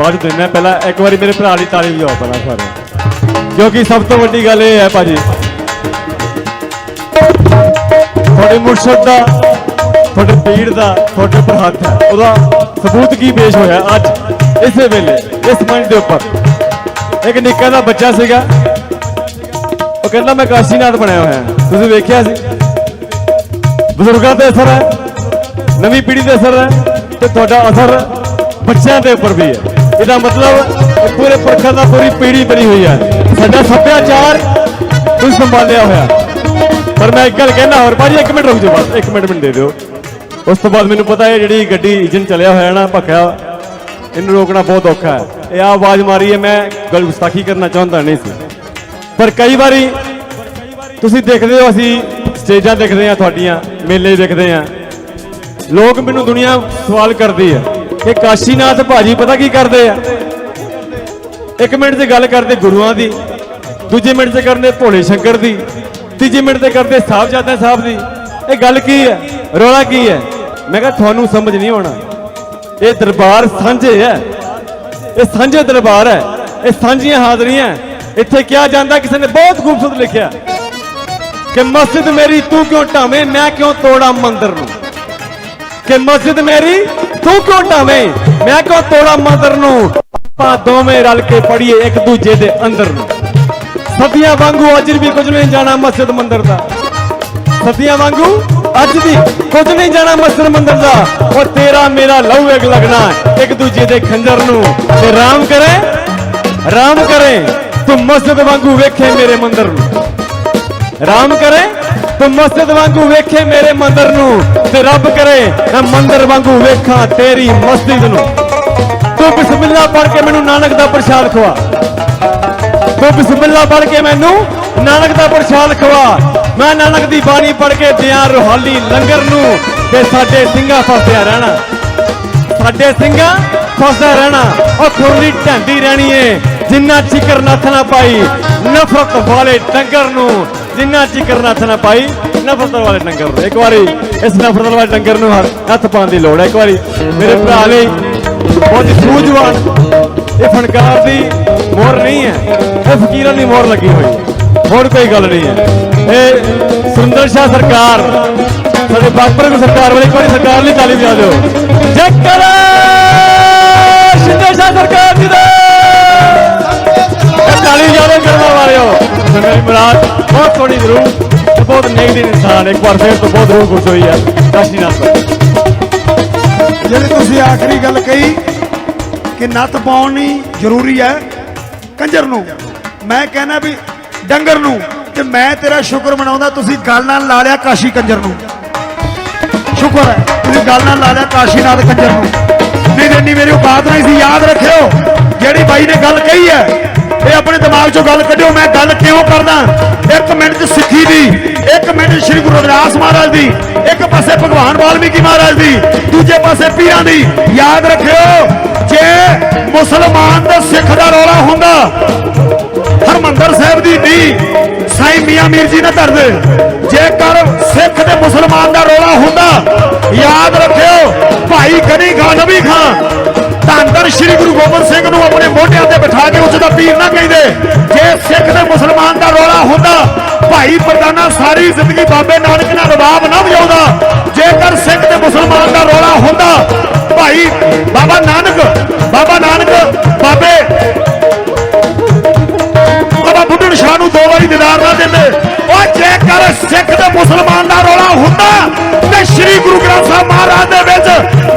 ਬਾਅਦ ਚ ਦਿੰਦਾ ਪਹਿਲਾਂ ਇੱਕ ਵਾਰੀ ਮੇਰੇ ਭਰਾ ਲਈ ਤਾਲੀ ਵਜਾਓ ਪਹਿਲਾਂ ਸਾਰੇ। ਕਿਉਂਕਿ ਸਭ ਤੋਂ ਵੱਡੀ ਗੱਲ ਇਹ ਹੈ ਭਾਜੀ। ਤੁਹਾਡੇ ਮੁਰਸ਼ਦ ਦਾ, ਤੁਹਾਡੇ ਪੀੜ ਦਾ, ਤੁਹਾਡੇ ਉੱਪਰ ਹੱਥ ਹੈ। ਉਹਦਾ ਸਬੂਤ ਕੀ ਪੇਸ਼ ਹੋਇਆ ਅੱਜ, ਇਸੇ ਵੇਲੇ, ਇਸ ਮੰਚ ਦੇ ਉੱਪਰ? ਇੱਕ ਨਿੱਕਾ ਦਾ ਬੱਚਾ ਸੀਗਾ। ਉਹ ਕਹਿੰਦਾ, ਮੈਂ ਕਾਸ਼ੀਨਾਥ ਬਣਿਆ ਹੋਇਆ ਤੁਸੀਂ ਵੇਖਿਆ ਸੀ? ਬਜ਼ੁਰਗਾਂ ਤੇ ਅਸਰ ਹੈ, ਨਵੀਂ ਪੀੜ੍ਹੀ ਤੇ ਅਸਰ ਹੈ ਤੇ ਤੁਹਾਡਾ ਅਸਰ ਬੱਚਿਆਂ ਦੇ ਉੱਪਰ ਵੀ ਹੈ। ਇਹਦਾ ਮਤਲਬ ਪੂਰੇ ਪੁਰਖਾਂ ਦਾ ਪੂਰੀ ਪੀੜ੍ਹੀ ਬਣੀ ਹੋਈ ਹੈ ਸਾਡਾ ਸੱਭਿਆਚਾਰ ਤੁਸੀਂ ਸੰਭਾਲਿਆ ਹੋਇਆ। ਪਰ ਮੈਂ ਇੱਕ ਗੱਲ ਕਹਿਣਾ ਹੋਰ, ਭਾਜੀ ਇੱਕ ਮਿੰਟ ਰੁਕ ਜਾਓ ਬਸ, ਇੱਕ ਮਿੰਟ ਮੈਨੂੰ ਦੇ ਦਿਓ। ਉਸ ਤੋਂ ਬਾਅਦ ਮੈਨੂੰ ਪਤਾ ਹੈ ਜਿਹੜੀ ਗੱਡੀ ਇੰਜਨ ਚੱਲਿਆ ਹੋਇਆ ਨਾ ਭੱਖਿਆ, ਇਹਨੂੰ ਰੋਕਣਾ ਬਹੁਤ ਔਖਾ ਹੈ। ਇਹ ਆ ਆਵਾਜ਼ ਮਾਰੀ ਹੈ, ਮੈਂ ਗੱਲ ਗੁਸਤਾਖੀ ਕਰਨਾ ਚਾਹੁੰਦਾ ਨਹੀਂ ਸੀ। ਪਰ ਕਈ ਵਾਰੀ ਤੁਸੀਂ ਦੇਖਦੇ ਹੋ, ਅਸੀਂ ਸਟੇਜਾਂ ਦੇਖਦੇ ਆ ਤੁਹਾਡੀਆਂ ਮੇਲੇ ਦੇਖਦੇ ਆ ਲੋਕ ਮੈਨੂੰ ਦੁਨੀਆ ਸਵਾਲ ਕਰਦੀ ਹੈ। ਕਿ ਕਾਸ਼ੀਨਾਥ ਭਾਜੀ ਪਤਾ ਕੀ ਕਰਦੇ ਆ? ਇੱਕ ਮਿੰਟ 'ਚ ਗੱਲ ਕਰਦੇ ਗੁਰੂਆਂ ਦੀ, ਦੂਜੇ ਮਿੰਟ 'ਚ ਕਰਦੇ ਭੋਲੇ ਸ਼ੰਕਰ ਦੀ, ਤੀਜੇ ਮਿੰਟ 'ਤੇ ਕਰਦੇ ਸਾਹਿਬਜ਼ਾਦਾ ਸਾਹਿਬ ਦੀ। ਇਹ ਗੱਲ ਕੀ ਹੈ? ਰੌਲਾ ਕੀ ਹੈ? ਮੈਂ ਕਿਹਾ ਤੁਹਾਨੂੰ ਸਮਝ ਨਹੀਂ ਆਉਣਾ। ਇਹ ਦਰਬਾਰ ਸਾਂਝੇ ਹੈ। ਇਹ ਸਾਂਝੇ ਦਰਬਾਰ ਹੈ। ਇਹ ਸਾਂਝੀਆਂ ਹਾਜ਼ਰੀਆਂ ਇੱਥੇ ਕਿਹਾ ਜਾਂਦਾ ਕਿਸੇ ਨੇ ਬਹੁਤ ਖੂਬਸੂਰਤ ਲਿਖਿਆ। ਕਿ ਮਸਜਿਦ ਮੇਰੀ ਤੂੰ ਕਿਉਂ ਢਾਵੇਂ, ਮੈਂ ਕਿਉਂ ਤੋੜਾਂ ਮੰਦਰ ਨੂੰ? ਕਿ ਮਸਜਿਦ ਮੇਰੀ ਤੂੰ ਕਿਉਂ ਢਾਵੇਂ ਮੈਂ ਕਿਉਂ ਤੋੜਾ ਮੰਦਰ ਨੂੰ? ਆਪਾਂ ਦੋਵੇਂ ਰਲ ਕੇ ਪੜੀਏ ਇੱਕ ਦੂਜੇ ਦੇ ਅੰਦਰ ਨੂੰ। ਸਦੀਆਂ ਵਾਂਗੂ ਅੱਜ ਵੀ ਕੁਝ ਨਹੀਂ ਜਾਣਾ ਮਸਜਿਦ ਮੰਦਰ ਦਾ। ਸਦੀਆਂ ਵਾਂਗੂ ਅੱਜ ਵੀ ਕੁਝ ਨਹੀਂ ਜਾਣਾ ਮਸਜਿਦ ਮੰਦਰ ਦਾ। ਉਹ ਤੇਰਾ ਮੇਰਾ ਲਹੂ ਇੱਕ ਲੱਗਣਾ ਇੱਕ ਦੂਜੇ ਦੇ ਖੰਜਰ ਨੂੰ। ਤੇ ਰਾਮ ਕਰੇ ਰਾਮ ਕਰੇ, ਤੂੰ ਮਸਜਿਦ ਵਾਂਗੂ ਵੇਖੇ ਮੇਰੇ ਮੰਦਰ ਨੂੰ। ਰਾਮ ਕਰੇ ਤੂੰ ਮਸਜਿਦ ਵਾਂਗੂ ਵੇਖੇ ਮੇਰੇ ਮੰਦਰ ਨੂੰ ਤੇ ਰੱਬ ਕਰੇ, ਮੈਂ ਮੰਦਰ ਵਾਂਗੂ ਵੇਖਾਂ ਤੇਰੀ ਮਸਜਿਦ ਨੂੰ। ਤੂੰ ਬਿਸਮਿਲ੍ਲਾ ਪੜ੍ਹ ਕੇ ਮੈਨੂੰ ਨਾਨਕ ਦਾ ਪ੍ਰਸ਼ਾਦ ਖਵਾ। ਤੂੰ ਬਿਸਮਿਲ੍ਲਾ ਪੜ੍ਹ ਕੇ ਮੈਨੂੰ ਨਾਨਕ ਦਾ ਪ੍ਰਸ਼ਾਦ ਖਵਾ। ਮੈਂ ਨਾਨਕ ਦੀ ਬਾਣੀ ਪੜ੍ਹ ਕੇ ਦਿਆਂ ਰੋਹਾਲੀ ਲੰਗਰ ਨੂੰ ਤੇ ਸਾਡੇ ਸਿੰਘਾਂ ਫਸਿਆ ਰਹਿਣਾ। ਸਾਡੇ ਸਿੰਘਾਂ ਫਸਦਾ ਰਹਿਣਾ। ਉਹ ਖੁਰਲੀ ਢੰਡੀ ਰਹਿਣੀ ਏ। ਜਿੰਨਾ ਚਿਕਰ ਨੱਥ ਨਾ ਪਾਈ, ਨਫ਼ਰਤ ਵਾਲੇ ਡੰਗਰ ਨੂੰ, ਜਿੰਨਾ ਚਿਕਰ ਨੱਥ ਨਾ ਪਾਈ, ਨਫ਼ਰਤ ਵਾਲੇ ਡੰਗਰ ਨੂੰ। ਇੱਕ ਵਾਰੀ ਇਸ ਨਫ਼ਰਤ ਵਾਲੇ ਡੰਗਰ ਨੂੰ ਹੱਥ- ਪਾਉਣ ਦੀ ਲੋੜ ਹੈ। ਇੱਕ ਵਾਰੀ ਮੇਰੇ ਭਰਾ ਲਈ ਬਹੁਤ ਸੂਝਵਾਨ ਇਹ ਫਨਕਾਰ ਦੀ ਮੋਹਰ ਨਹੀਂ ਹੈ। ਇਹ ਫਕੀਰਾਂ ਦੀ ਮੋਹਰ ਲੱਗੀ ਹੋਈ ਹੈ। ਹੋਰ ਕੋਈ ਗੱਲ ਨਹੀਂ ਹੈ। ਇਹ ਸੁੰਦਰ ਸ਼ਾਹ ਸਰਕਾਰ, ਸਾਡੇ ਬਾਪਰ ਨੂੰ ਸਰਕਾਰ ਵਾਲੀ ਵਾਰੀ ਸਰਕਾਰ ਲਈ ਤਾਲੀ ਵਜਾ ਦਿਓ। ਜੱਕਰ ਬਹੁਤ ਸੋਹਣੀ ਜ਼ਰੂਰ ਤੇ ਬਹੁਤ ਨੇਕ ਦਿਨ ਇਨਸਾਨ ਇੱਕ ਵਾਰ ਫੇਰ ਤੋਂ ਬਹੁਤ ਰੂਹ ਖੁਸ਼ ਹੋਈ ਹੈ। ਕਾਸ਼ੀਨਾਥ ਭਾਈ ਜਿਹੜੀ ਤੁਸੀਂ ਆਖਰੀ ਗੱਲ ਕਹੀ ਕਿ ਨੱਥ ਪਾਉਣੀ ਜ਼ਰੂਰੀ ਹੈ, ਕੰਜਰ ਨੂੰ। ਮੈਂ ਕਹਿੰਦਾ ਵੀ ਡੰਗਰ ਨੂੰ ਤੇ ਮੈਂ ਤੇਰਾ ਸ਼ੁਕਰ ਮਨਾਉਂਦਾ, ਤੁਸੀਂ ਗੱਲ ਨਾਲ ਲਾ ਲਿਆ ਕਾਸ਼ੀ ਕੰਜਰ ਨੂੰ। ਸ਼ੁਕਰ ਹੈ, ਤੁਸੀਂ ਗੱਲ ਨਾਲ ਲਾ ਲਿਆ ਕਾਸ਼ੀ ਨਾਲ ਕੰਜਰ ਨੂੰ। ਨਹੀਂ ਤੇ ਇੰਨੀ ਮੇਰੀ ਔਕਾਤ ਨਹੀਂ ਸੀ, ਯਾਦ ਰੱਖਿਓ, ਜਿਹੜੀ ਬਾਈ ਨੇ ਗੱਲ ਕਹੀ ਹੈ ਇਹ ਆਪਣੇ ਦਿਮਾਗ ਚੋਂ ਗੱਲ ਕੱਢਿਓ, ਮੈਂ ਗੱਲ ਕਿਉਂ ਕਰਦਾ? ਇੱਕ ਮਿੰਟ ਚ ਸਿੱਖੀ ਦੀ, ਇੱਕ ਮਿੰਟ ਸ੍ਰੀ ਗੁਰੂ ਰਵਿਦਾਸ ਮਹਾਰਾਜ ਦੀ, ਇੱਕ ਪਾਸੇ ਭਗਵਾਨ ਵਾਲਮੀਕੀ ਮਹਾਰਾਜ ਦੀ, ਦੂਜੇ ਪਾਸੇ ਪੀਰਾਂ ਦੀ। ਯਾਦ ਰੱਖਿਓ, ਜੇ ਮੁਸਲਮਾਨ ਤੇ ਸਿੱਖ ਦਾ ਰੌਲਾ ਹੁੰਦਾ, ਹਰਮੰਦਰ ਸਾਹਿਬ ਦੀ ਨੀ ਸਾਈ ਮੀਆਂ ਮੀਰ ਜੀ ਨੇ ਧਰਦੇ ਜੇਕਰ ਸਿੱਖ ਤੇ ਮੁਸਲਮਾਨ ਦਾ ਰੌਲਾ ਹੁੰਦਾ, ਯਾਦ ਰੱਖਿਓ, ਭਾਈ ਗਨੀ ਖਾਨ ਨਬੀ ਖਾਨ ਧੰਨ ਸ੍ਰੀ ਗੁਰੂ ਗੋਬਿੰਦ ਸਿੰਘ ਨੂੰ ਆਪਣੇ ਮੋਢਿਆਂ ਤੇ ਬਿਠਾ ਉਸ ਦਾ ਪੀਰ ਨਾ ਕਹਿੰਦੇ। ਜੇ ਸਿੱਖ ਤੇ ਮੁਸਲਮਾਨ ਦਾ ਰੌਲਾ ਹੁੰਦਾ, ਭਾਈ ਪਰਦਾਨਾ ਸਾਰੀ ਜ਼ਿੰਦਗੀ ਬਾਬੇ ਨਾਨਕ ਨਾਲ ਰਬਾਬ ਨਾ ਵਜਾਉਂਦਾ। ਜੇਕਰ ਸਿੱਖ ਤੇ ਮੁਸਲਮਾਨ ਦਾ ਰੌਲਾ ਹੁੰਦਾ, ਭਾਈ ਬਾਬਾ ਨਾਨਕ ਬਾਬਾ ਨਾਨਕ, ਬਾਬੇ ਬਾਬਾ ਬੁੱਢਣ ਸ਼ਾਹ ਨੂੰ ਦੋ ਵਾਰੀ ਦੀਦਾਰ ਨਾ ਦਿੰਦੇ। ਉਹ ਜੇਕਰ ਸਿੱਖ ਤੇ ਮੁਸਲਮਾਨ ਦਾ ਰੌਲਾ ਹੁੰਦਾ, ਤੇ ਸ੍ਰੀ ਗੁਰੂ ਗ੍ਰੰਥ ਸਾਹਿਬ ਮਹਾਰਾਜ ਦੇ ਵਿੱਚ